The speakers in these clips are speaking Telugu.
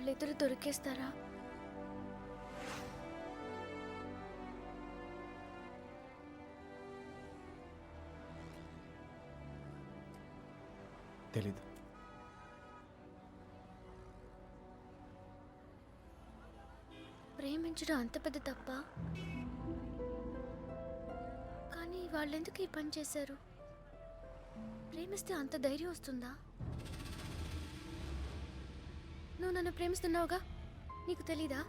వాళ్ళిద్దరు దొరికేస్తారా? తెలీదు. ప్రేమించడం అంత పెద్ద తప్ప? కానీ వాళ్ళెందుకు ఈ పని చేశారు? ప్రేమిస్తే అంత ధైర్యం వస్తుందా? నువ్వు నన్ను ప్రేమిస్తున్నావుగా? నీకు తెలీదా?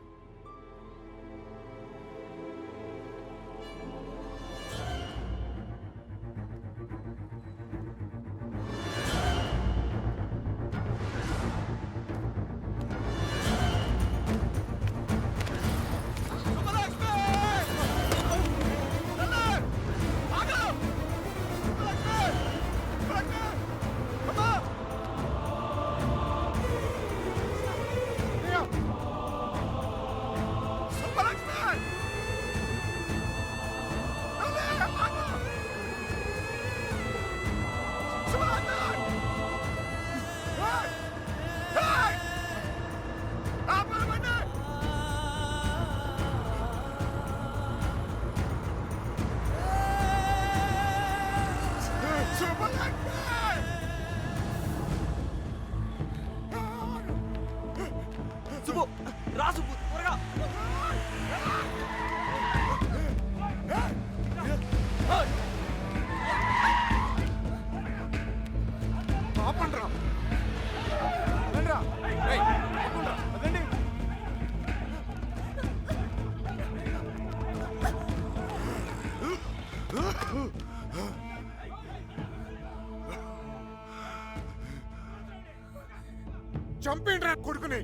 చంపేండ్రా కొడుకుని.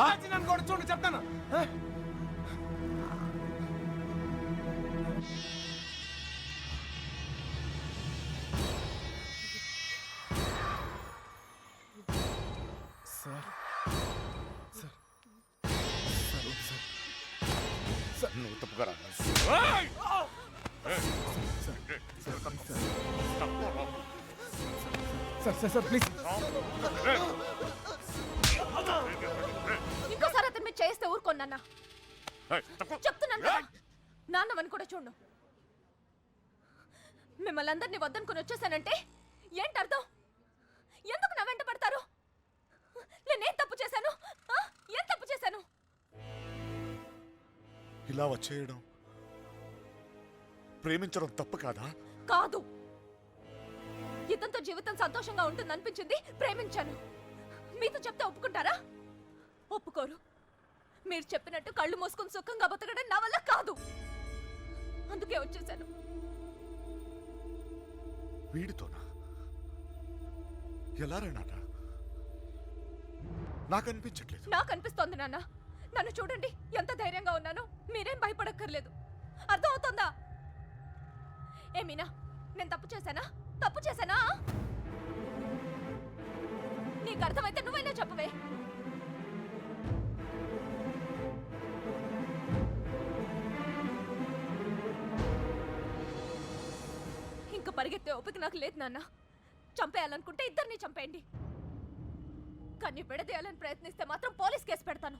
నన్ను కూడా చూడు చెప్తాను ఏయ్. సార్ నువ్వు తప్పుగా సార్ సార్ సార్ ప్లీజ్ చేస్తే ఊరుకోనన్నా చెప్తున్నాను నాన్నవని కూడా చూడు. మిమ్మల్ని అందరినీ వద్దనుకుని వచ్చేసానంటే ఏంటి అర్థం? ఎందుకు నా వెంట పడతారు? నేనేం తప్పు చేశాను? ఏం తప్పు చేశాను? ఇలా వచ్చేయడం ప్రేమించడం తప్పు కాదా? కాదు. ఇతనితో జీవితం సంతోషంగా ఉంటుంది అనిపించింది ప్రేమించాను. మీతో చెప్తే ఒప్పుకుంటారా? ఒప్పుకోరు. మీరు చెప్పినట్టు కళ్ళు మూసుకుని సుఖంగా బతకడం నా వల్ల కాదు. అందుకే వచ్చేసాను. వీడితోనా? ఎలా నాన్న? నాకు అనిపించట్లేదు నాకు అనిపిస్తోంది నాన్న. నన్ను చూడండి ఎంత ధైర్యంగా ఉన్నానో. మీరేం భయపడక్కర్లేదు. అర్థం అవుతుందా ఏమీనా నేను తప్పు చేశానా? తప్పు చేశానా? నీకు అర్థమైతే నువ్వైనా చెప్పవే. పరిగెత్తే ఓపిక నాకు లేదు నాన్న. చంపేయాలనుకుంటే ఇద్దరిని చంపేయండి. కానీ విడదీయాలని ప్రయత్నిస్తే మాత్రం పోలీస్ కేసు పెడతాను.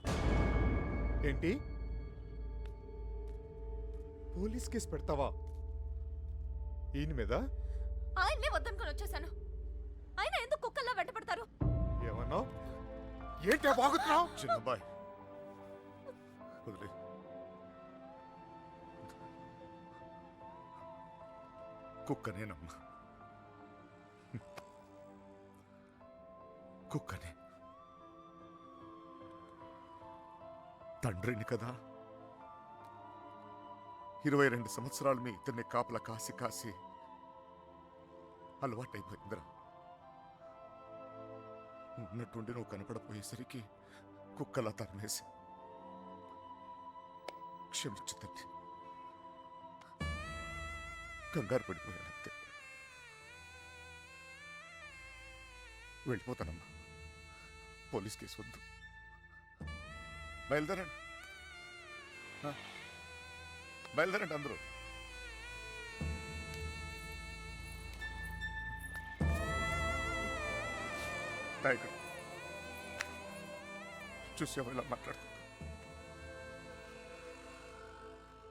ఏంటి? పోలీస్ కేసు పెడతావా? ఈయన మీద? ఆయన్నే వద్దనుకొని వచ్చేసాను ఆయన ఎందుకు కుక్కల్లా వెంట పడతారు ఏమన్నావు? ఏంటి బాగుతున్నావు చిన్నబాయ్ వదిలే. కుక్కనేనమ్మా కుక్కనే. తండ్రిని కదా. ఇరవై రెండు సంవత్సరాలు మీ ఇతన్ని కాపల కాసి కాసి అలవాటైపోయిందిరా. ఉన్నట్టుండి నువ్వు కనపడపోయేసరికి కుక్కలా తరిమేసి క్షమించు తండ్రి కంగారు పడిపోయాను అంతే. వెళ్ళిపోతానమ్మా. పోలీస్ కేసు వద్దు. బయలుదేరండి. బయలుదేరండి అందరూ. నాయకుడు చూసావు ఇలా మాట్లాడుతున్నా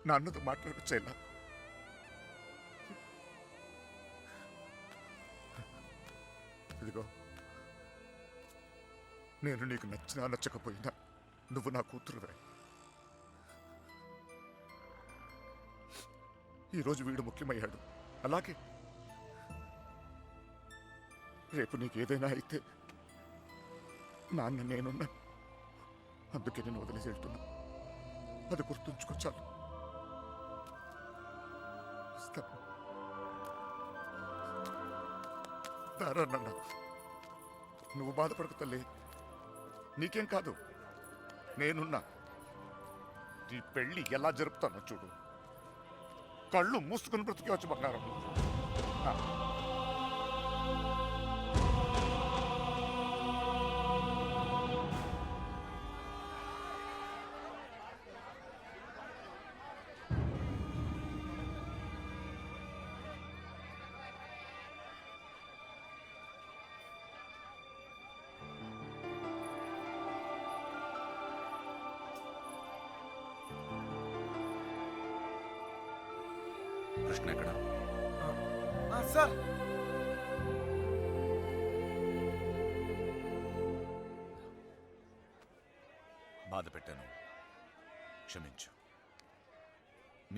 నాన్నతో మాట్లాడొచ్చా ఇలా ఇదిగో. నేను నీకు నచ్చినా నచ్చకపోయినా నువ్వు నా కూతురువే. ఈరోజు వీడు ముఖ్యమయ్యాడు. అలాగే రేపు నీకు ఏదైనా అయితే నాన్న నేనున్నా అందుకే నేను వదిలేసి వెళ్తున్నా. అది గుర్తుంచుకో చాలు. దారా నువ్వు బాధపడకు తల్లి. నీకేం కాదు. నేనున్నా. నీ పెళ్ళి ఎలా జరుపుతానో చూడు. కళ్ళు మూసుకుని బ్రతికే వచ్చి బంగారం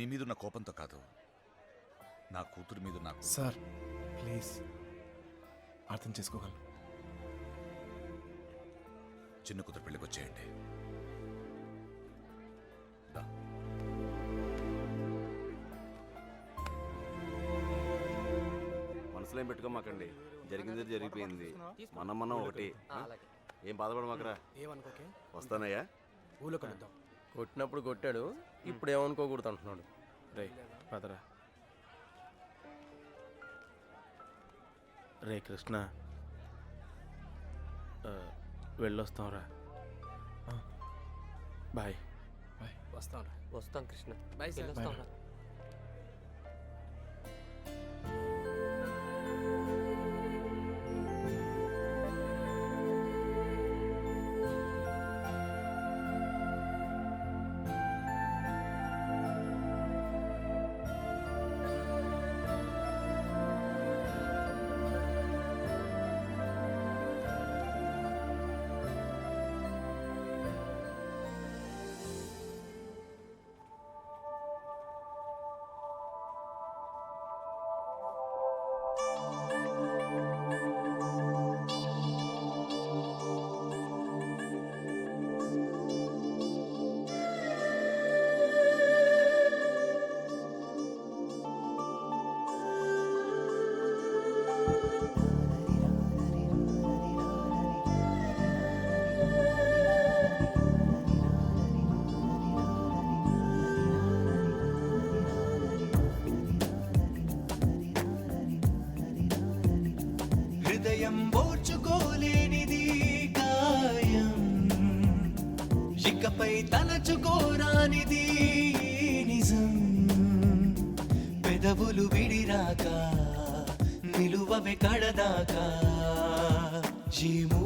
మీ మీదున్న కోపంతో కాదు. నా కూతురు మీద నాకు సార్ ప్లీజ్. అర్థం చేసుకోగలను. చిన్న కూతురు పెళ్ళికి వచ్చేయండి. మనసులో ఏం పెట్టుకోమాకండి. జరిగింది జరిగిపోయింది. మనం మనం ఒకటి. ఏం బాధపడమాకరా? ఏమనుకోకే? వస్తానయ్యా? ఊళ్ళో కలుద్దాం. కొట్టినప్పుడు కొట్టాడు ఇప్పుడు ఏమనుకోకూడదు అంటున్నాడు రే పదరా. రే కృష్ణ. వెళ్ళొస్తాంరా. ఆ. బాయ్. వస్తాం వస్తాం కృష్ణ. Bye sir. Bye, ఇకపై నిజం. పెదవులు విడిరాక నిలువవే కడదాకా. జీము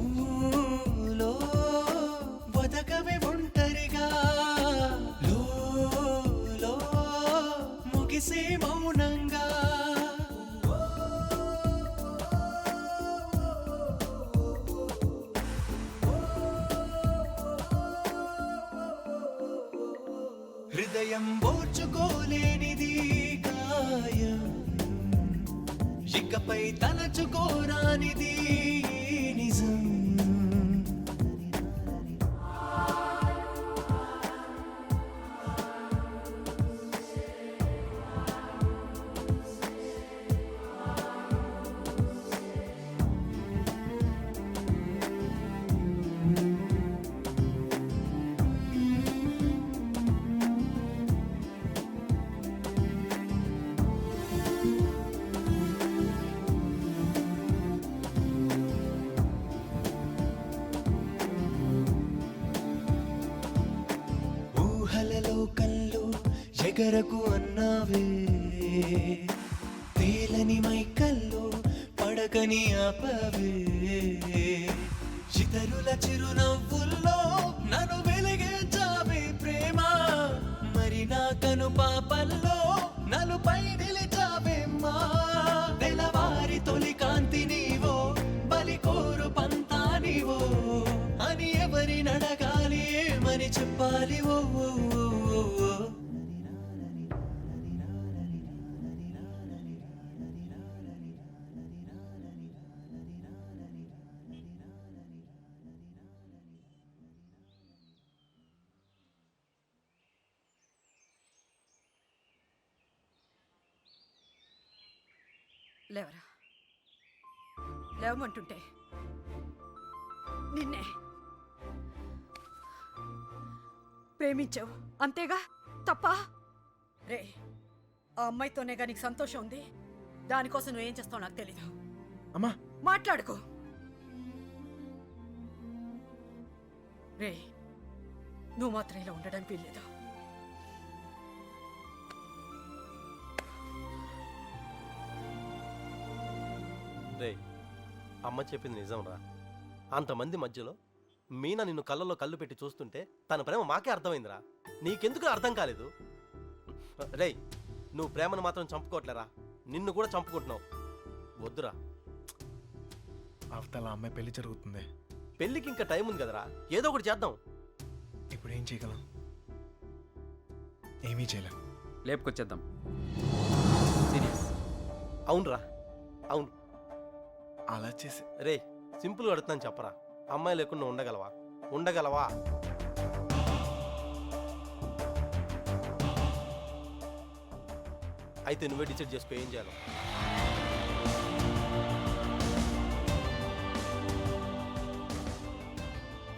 దగ్గరకు అన్నావే? తేలని మైకల్లో పడకని ఆపవే? చితరుల చిరునవ్వుల్లో లేవరా. లేవమంటుంటే నిన్నే ప్రేమించావు. అంతేగా? తప్ప? రే ఆ అమ్మాయితోనే నీకు సంతోషం ఉంది. దానికోసం నువ్వేం చేస్తావు నాకు తెలీదు. అమ్మా! మాట్లాడుకో. రే నువ్వు మాత్రం ఇలా ఉండడానికి వీల్లేదు. రే అమ్మ చెప్పింది నిజంరా. అంతమంది మధ్యలో మీనా నిన్ను కళ్ళలో కళ్ళు పెట్టి చూస్తుంటే తన ప్రేమ మాకే అర్థమైందిరా. నీకెందుకు అర్థం కాలేదు? రే నువ్వు ప్రేమను మాత్రం చంపుకోవట్లేరా? నిన్ను కూడా చంపుకుంటున్నావు. వద్దురా. అవతల అమ్మాయి పెళ్ళి జరుగుతుంది. పెళ్ళికి ఇంకా టైం ఉంది కదరా? ఏదో ఒకటి చేద్దాం. ఇప్పుడు ఏం చేయగలం? ఏమీ చేయలేం. లేపుకొచ్చేద్దాం. సీరియస్. అవునరా. అవును. అలా చేసి రే సింపుల్గా అడుగుతున్నాను చెప్పరా. అమ్మాయి లేకుండా ఉండగలవా? ఉండగలవా? అయితే నువ్వే డిసైడ్ చేసుకో ఏం చేయాలో?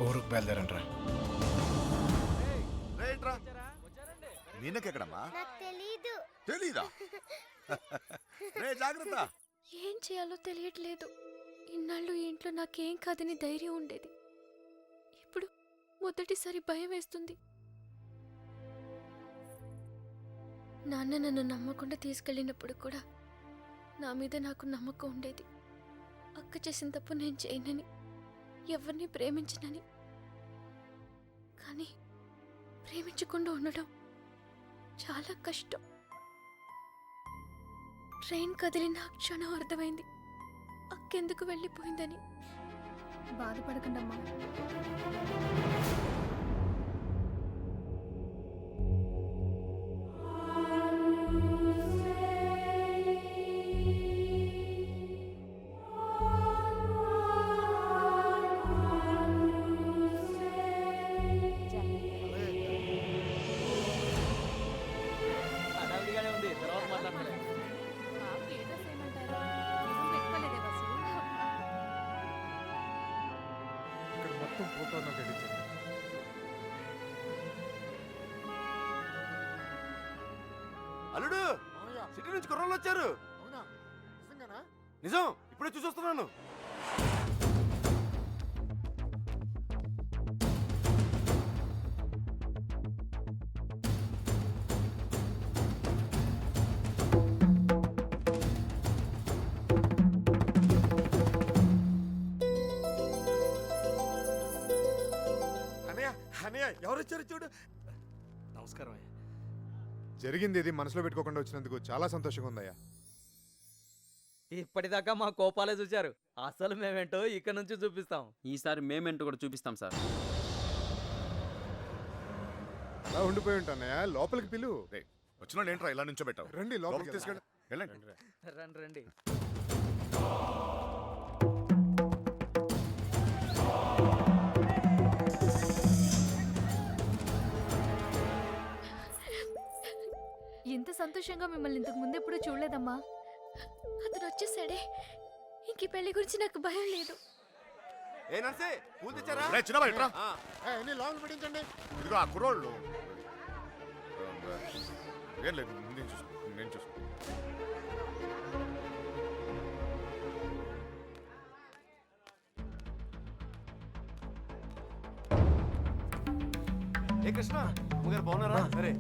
ఊరుకు బయలుదేరంట్రా రేట్రా మీనకెక్కడమ్మా? నాకు తెలీదు. తెలీదా? రే జాగ్రత్త. ఏం చేయాలో తెలియట్లేదు. ఇన్నాళ్ళు ఇంట్లో నాకేం కాదని ధైర్యం ఉండేది. ఇప్పుడు మొదటిసారి భయం వేస్తుంది. నాన్న నన్ను నమ్మకుండా తీసుకెళ్ళినప్పుడు కూడా నా మీద నాకు నమ్మకం ఉండేది. అక్క చేసిన తప్పు నేను చేయనని ఎవరిని ప్రేమించనని. కానీ ప్రేమించకుండా ఉండడం చాలా కష్టం. ట్రైన్ కదిలిన క్షణం అర్థమైంది. అక్కెందుకు వెళ్ళిపోయిందని. బాధపడకండమ్మా. మొత్తం ఫోటోను గడిచాను అల్లుడు! సిటీ నుంచి కుర్రోళ్ళు వచ్చారు. అవునా? నిజంగానా? నిజం. ఇప్పుడే చూసొస్తున్నాను. అనయ్య ఎవరు వచ్చారు చూడు. నమస్కారం అయ్యా. జరిగింది ఇది మనసులో పెట్టుకోకుండా వచ్చినందుకు చాలా సంతోషంగా ఉందయ్యా. ఇప్పటిదాకా మా కోపాలే చూశారు. అసలు మేమేంటో ఇక్కడ నుంచి చూపిస్తాం. ఈసారి మేమేంటో కూడా చూపిస్తాం సార్. అలా ఉండిపోయి ఉంటానయ్యా. లోపలికి పిలు. వచ్చిన ఏంట్రా ఇలా నుంచో పెట్టావు? రండి లోపలికి తీసుకెళ్ళి వెళ్ళండి. రండి రండి. సంతోషంగా మిమ్మల్ని ఇంతకు ముందు ఎప్పుడు చూడలేదమ్మా. అతను వచ్చేసాడే. ఇంక ఈ పెళ్ళి గురించి నాకు భయం లేదు. ఏ నర్సే పూలు తెచ్చారా? రే చిన్నబాయ్ ఇట్రా. ఆ, ఎన్ని లాంగ్ పెట్టించండి. ఇదిగో ఆ కుర్రోళ్ళు. ఏం లేదు నేను చూసుకో నేను చూసుకో ఏ కృష్ణ అమ్మగారు బాగున్నారా? సరే.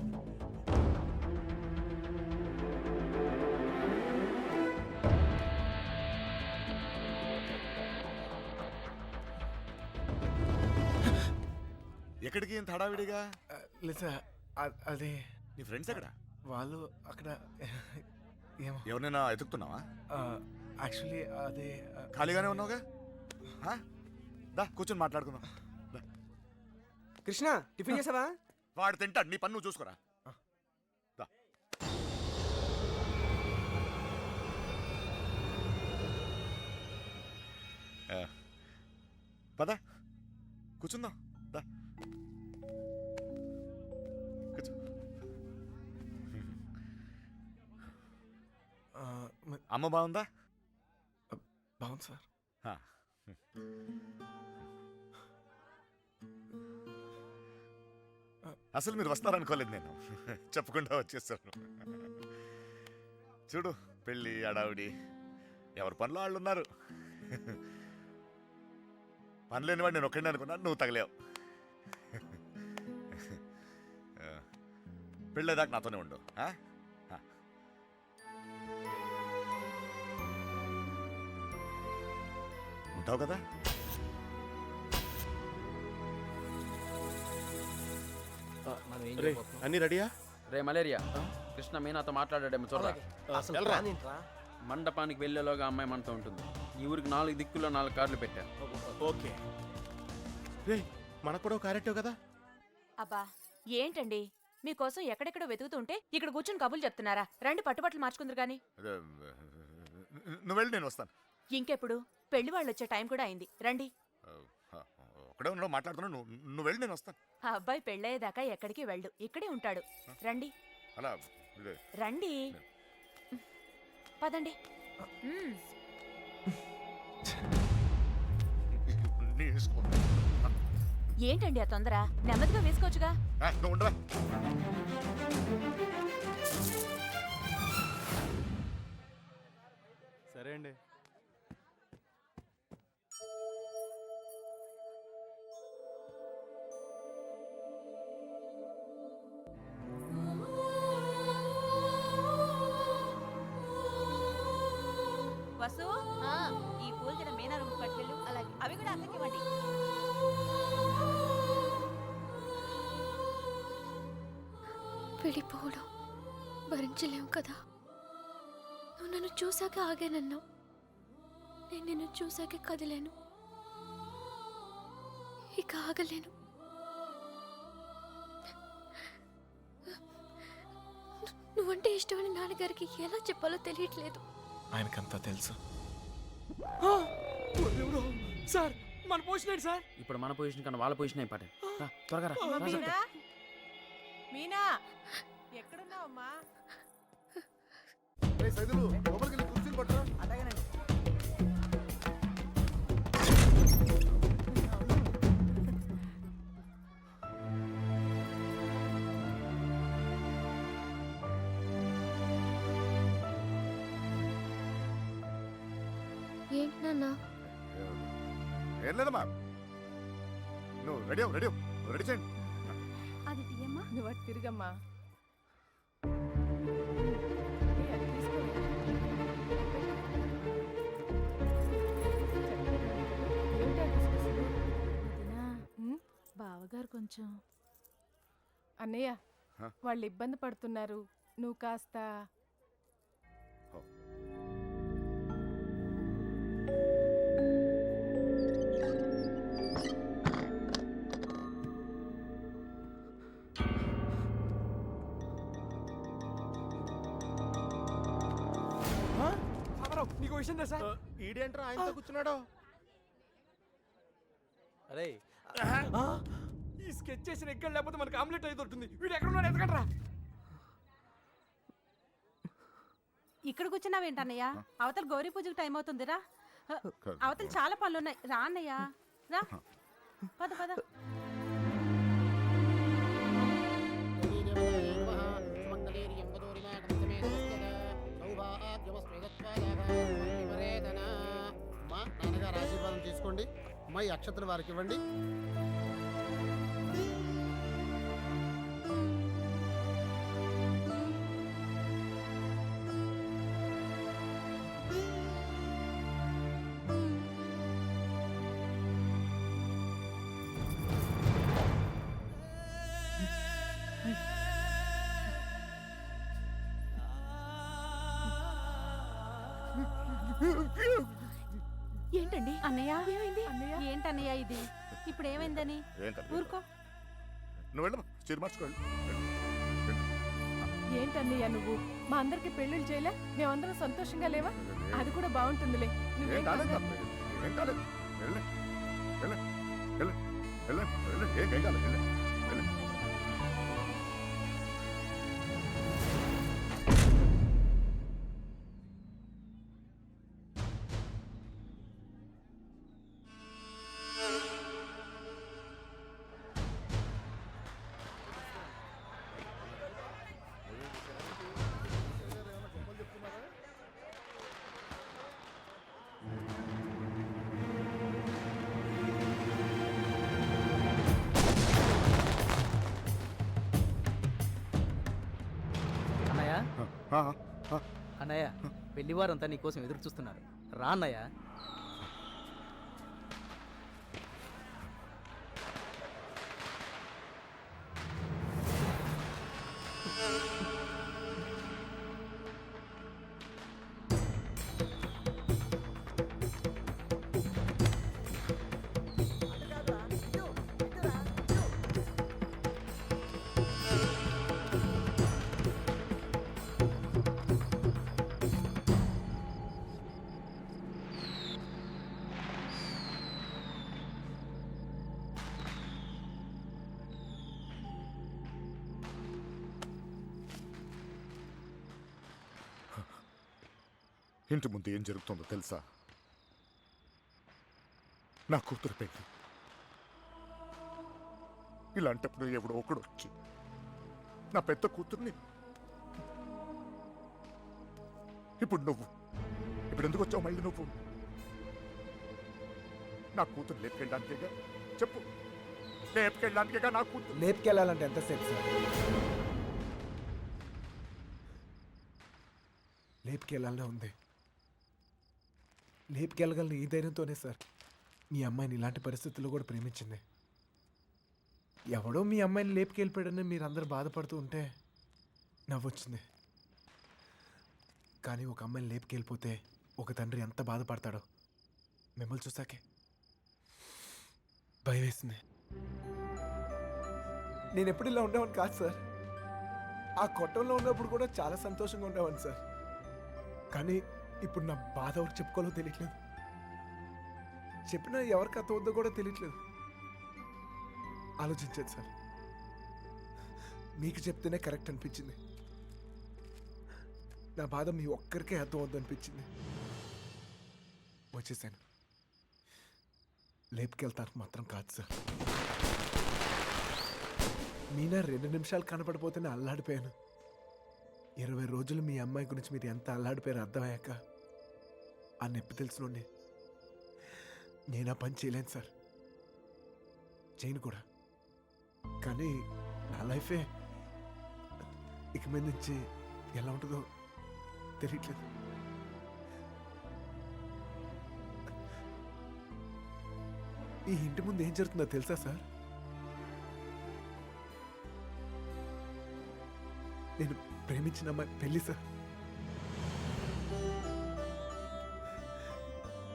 ఎక్కడికి ఇంత హడావిడిగా? లేదు సార్ అ- అదే. నీ ఫ్రెండ్స్ ఎక్కడ? వాళ్ళు అక్కడ ఏమో. ఎవరినైనా ఎతుకుతున్నావా? యాక్చువల్లీ అదే ఖాళీగానే ఉన్నావుగా? ఆ? దా కూర్చొని మాట్లాడుకుందాం. దా. కృష్ణ టిఫిన్ చేసావా? వాడు తింటాడు నీ పన్ను నువ్వు చూసుకోరా. దా. ఆ. పద కూర్చుందాం. అమ్మ బాగుందా? బాగుంది సార్. ఆ. అసలు మీరు వస్తారనుకోలేదు నేను. చెప్పకుండా వచ్చేసాను. చూడు పెళ్ళి అడావిడి ఎవరి పనిలో వాళ్ళు ఉన్నారు. పని లేనివాడు నేను ఒక్కడిని అనుకున్నాను నువ్వు తగలేవు. పెళ్ళేదాకా నాతోనే ఉండు ఆ? ఉంటావు కదా? అన్ని రెడీయా? రే మలేరియా. కృష్ణ మీనాతో మాట్లాడాడేమో చూడరా? మండపానికి వెళ్ళేలోగా అమ్మాయి మనతో ఉంటుంది. ఈ ఊరికి నాలుగు దిక్కుల్లో నాలుగు కార్లు పెట్టా ఓకే. రే మనకు కూడా క్యారెక్టర్ కదా? అబ్బా ఏంటండి? మీకోసం ఎక్కడెక్కడో వెతుకుతుంటే ఇక్కడ కూర్చొని కబుర్లు చెప్తున్నారా? రండి పట్టుబట్టలు మార్చుకుందరు గాని. అదే, నువ్వు వెళ్ళి నేను వస్తాను. ఇంకెప్పుడు? పెళ్ళి వాళ్ళు వచ్చే టైం కూడా అయింది. రండి. ఒకడే నువ్వు నువ్వు వెళ్ళి నేను వస్తాను. ఆ అబ్బాయి పెళ్ళయ్యేదాకా ఎక్కడికి వెళ్ళు. ఇక్కడే ఉంటాడు. రండి. అలా ఇదే, రండి. పదండి. మ్మ్. నీ ఇష్టం. ఏంటండి ఆ తొందర? నెమ్మదిగా వేసుకోవచ్చుగా? ఆ, నువ్వు ఉండరా? సరే అండి. చూశాక కదిలేను. ఇక ఆగలేను. నువ్వంటే ఇష్టమని నాన్నగారికి ఎలా చెప్పాలో తెలియట్లేదు. ఆయనకంతా తెలుసు. సార్ మన ఏంటి సార్? ఇప్పుడు మన పొజిషన్ కన్నా వాళ్ళ పొజిషన్ అయిపోయాయి రా, త్వరగా రా. మీనా? మీనా? ఎక్కడున్నావమ్మా? నువ్వు రెడీ రెడీ. రెడీ చేయండి. అది తీయమ్మా. నువ్వు అటు తిరిగమ్మా. బావగారు కొంచెం. అన్నయ్య? వాళ్ళు ఇబ్బంది పడుతున్నారు. నువ్వు కాస్త నీకు విషయం తెలుసా ఈడేంట్రా ఆయనతో కూర్చున్నాడు? అరే ఈ స్కెచ్ చేసిన ఎక్కడ లేకపోతే మనకి ఆమ్లెట్ అయి దొరుకుతుంది. వీడు ఎక్కడ ఉన్నాడు? ఎతకండ్రా ఇక్కడ కూర్చున్నావేంటన్నయ్య? అవతల గౌరీ పూజకి టైం అవుతుందిరా. అవతల చాలా పనులు ఉన్నాయి. రా అన్నయ్య. రా. పద పద. నాన్నగారు ఆశీర్వాదం తీసుకోండి. మై అక్షతలు వారికి ఇవ్వండి. అన్నయ్య? ఏమైంది? అన్నయ్య? ఇది? ఇప్పుడు ఏమైందని ఊరుకో. నువ్వు వెళ్ళమ్మా చీర మార్చుకోవాలి ఏంటన్నయ్య నువ్వు? మా అందరికి పెళ్ళిళ్ళు చేయలే? మేమందరం సంతోషంగా లేవా? అది కూడా బాగుంటుందిలే. నువ్వేం కాలేదు అన్నయ్య పెళ్ళివారంతా నీకోసం ఎదురు చూస్తున్నారు రా అన్నయ్య. ఇంటి ముందు ఏం జరుగుతుందో తెలుసా? నా కూతురు పెళ్ళి ఇలాంటప్పుడు ఎవడో ఒకడు వచ్చి నా పెద్ద కూతుర్ని ఇప్పుడు నువ్వు ఇప్పుడు ఎందుకు వచ్చావు మళ్ళీ నువ్వు? నా కూతురు లేపుకెళ్ళడానికేగా? చెప్పు. లేపుకెళ్ళడానికేగా నా కూతురు? లేపుకెళ్ళాలంటే ఎంతసేపు సార్? లేపుకెళ్ళాలనే ఉంది. లేపుకెళ్ళగలను ఈ ధైర్యంతోనే సార్. మీ అమ్మాయిని ఇలాంటి పరిస్థితుల్లో కూడా ప్రేమించింది. ఎవడో మీ అమ్మాయిని లేపుకెళ్ళిపోయాడని మీరు బాధపడుతూ ఉంటే నవ్వొచ్చింది. కానీ ఒక అమ్మాయిని లేపుకెళ్ళిపోతే ఒక తండ్రి ఎంత బాధపడతాడో మిమ్మల్ని చూసాకే భయం వేసింది నేను ఎప్పుడు ఇలా ఉండేవాడిని కాదు సార్. ఆ కొట్టంలో ఉన్నప్పుడు కూడా చాలా సంతోషంగా ఉండేవాడిని సార్. కానీ ఇప్పుడు నా బాధ ఎవరికి చెప్పుకోవాలో తెలియట్లేదు. చెప్పినా ఎవరికి అర్థం వద్దో కూడా తెలియట్లేదు. ఆలోచించదు సార్. మీకు చెప్తేనే కరెక్ట్ అనిపించింది. నా బాధ మీ ఒక్కరికే అర్థమవుద్దు అనిపించింది. వచ్చేసాను. లేపుకెళ్తారు మాత్రం కాదు సార్. మీనా రెండు నిమిషాలు కనపడిపోతేనే అల్లాడిపోయాను. ఇరవై రోజులు మీ అమ్మాయి గురించి మీరు ఎంత అల్లాడిపోయారు అర్థమయ్యాక ఆ నొప్పి తెలిసినండి నేను ఆ పని చేయలేను సార్. చేయను కూడా. కానీ నా లైఫే ఇక మీద నుంచి ఎలా ఉంటుందో తెలియట్లేదు. ఈ ఇంటి ముందు ఏం జరుగుతుందో తెలుసా సార్? నేను ప్రేమించిన అమ్మాయి పెళ్ళి సార్.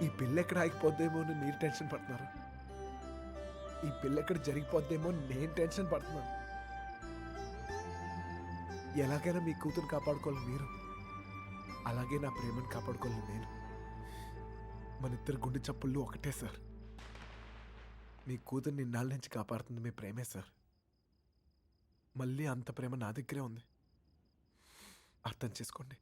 ఈ పెళ్ళి ఎక్కడ ఆగిపోద్దేమో అని మీరు టెన్షన్ పడుతున్నారు. ఈ పెళ్ళి ఎక్కడ జరిగిపోద్దేమో నేను టెన్షన్ పడుతున్నాను. ఎలాగైనా మీ కూతురు కాపాడుకోవాలి మీరు. అలాగే నా ప్రేమను కాపాడుకోవాలి నేను. మన ఇద్దరు గుండె చప్పుళ్ళు ఒకటే సార్. మీ కూతురు నిన్నాళ్ళ నుంచి కాపాడుతుంది మీ ప్రేమే సార్. మళ్ళీ అంత ప్రేమ నా దగ్గరే ఉంది. అర్థం చేసుకోండి.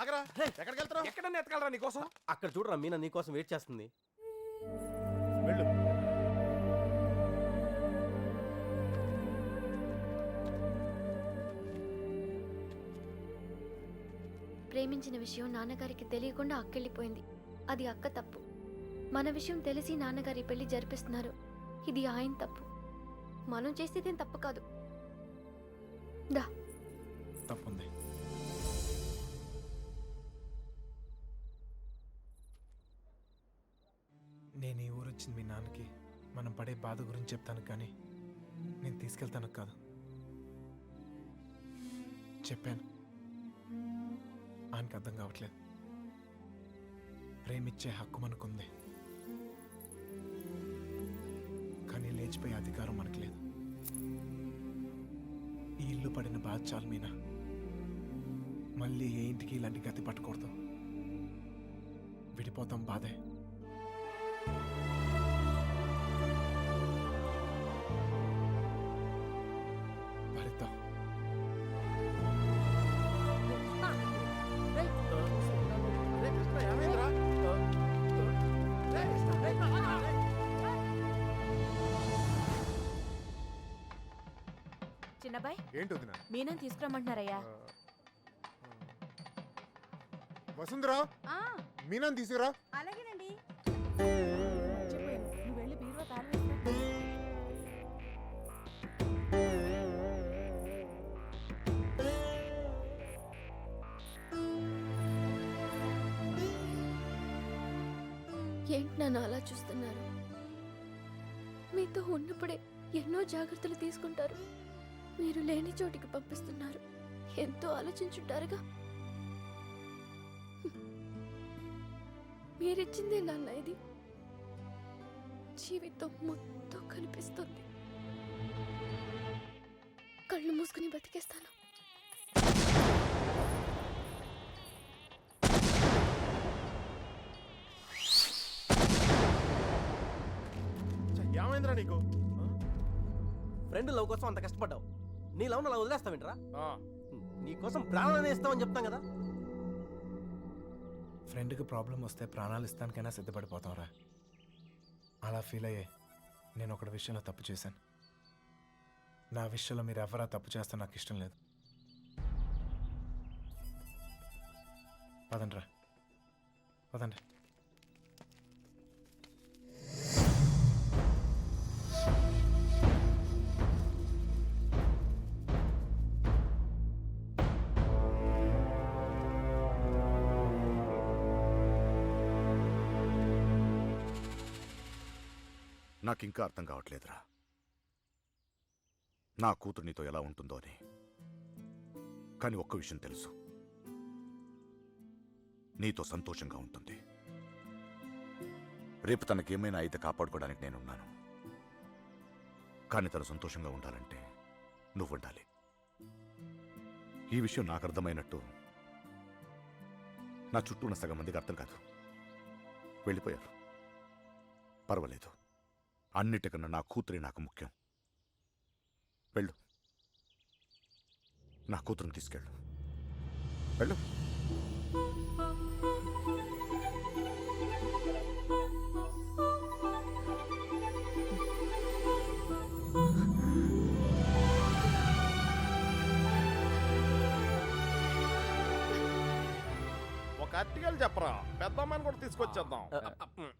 ఆగరా ఎక్కడికి వెళ్తున్నావు? ఎక్కడ ఎత్తగలరా నీకోసం? అక్కడ చూడరా మీనా నీకోసం వెయిట్ చేస్తుంది. ప్రేమించిన విషయం నాన్నగారికి తెలియకుండా అక్కెళ్ళిపోయింది. అది అక్క తప్పు. మన విషయం తెలిసి నాన్నగారి పెళ్ళి జరిపిస్తున్నారు. ఇది ఆయన తప్పు. మనం చేసేదేం తప్పు కాదు. దా. తప్పుంది. నేను ఈ ఊరు వచ్చింది మీ నాన్నకి. మనం పడే బాధ గురించి చెప్తాను కానీ నేను తీసుకెళ్తాను కాదు. చెప్పాను. ఆయనకి అర్థం కావట్లేదు. ప్రేమిచ్చే హక్కు మనకుంది. కానీ లేచిపోయే అధికారం మనకు లేదు ఈ ఇల్లు పడిన బాధ్యాల మీద మీనా. మళ్ళీ ఏ ఇంటికి ఇలాంటి గతి పట్టకూడదు. విడిపోతాం బాధే. ఏంటి వదిన? మీనని తీసుకురమ్మంటున్నారయ్యా. వసుంధరా మీనాన్ని తీసుకురా. అలాగేనండి. మర్చిపోయాను నువ్వు వెళ్ళి బీరువా తాళం వేసిరా. ఏంటి నన్ను అలా చూస్తున్నారు? మీతో ఉన్నప్పుడే ఎన్నో జాగ్రత్తలు తీసుకుంటారు. మీరు లేని చోటికి పంపిస్తున్నారు. ఎంతో ఆలోచించుంటారుగా. మీరిచ్చిందే నాన్న ఇది. జీవితం మొత్తం కనిపిస్తుంది. కళ్ళు మూసుకుని బతికేస్తాను. ఏమైందిరా నీకు? ఫ్రెండ్ లవ్ కోసం అంత కష్టపడ్డావు. నీ లవ్ అలా వదిలేస్తావేంట్రా నీ కోసం ప్రాణాన్ని ఇస్తామని చెప్తాం కదా? ఫ్రెండ్కి ప్రాబ్లం వస్తే ప్రాణాలు ఇస్తానికైనా సిద్ధపడిపోతాంరా. అలా ఫీల్ అయ్యే నేను ఒకటి విషయంలో తప్పు చేశాను. నా విషయంలో మీరు ఎవరా తప్పు చేస్తే నాకు ఇష్టం లేదు. పదండ్రా. పదండి నాకు ఇంకా అర్థం కావట్లేదురా. నా కూతురు నీతో ఎలా ఉంటుందో అని. కానీ ఒక్క విషయం తెలుసు. నీతో సంతోషంగా ఉంటుంది. రేపు తనకేమైనా అయితే కాపాడుకోవడానికి నేనున్నాను. కానీ తను సంతోషంగా ఉండాలంటే నువ్వు ఉండాలి ఈ విషయం నాకు అర్థమైనట్టు నా చుట్టూ ఉన్న సగం మందికి అర్థం కాదు. వెళ్ళిపోయారు పర్వాలేదు. అన్నిటికన్నా నా కూతురే నాకు ముఖ్యం. వెళ్ళు. నా కూతురుని తీసుకెళ్ళు. వెళ్ళు. ఒక అట్టికలు చెప్పరా. పెద్దమ్మని కూడా తీసుకొచ్చేద్దాం.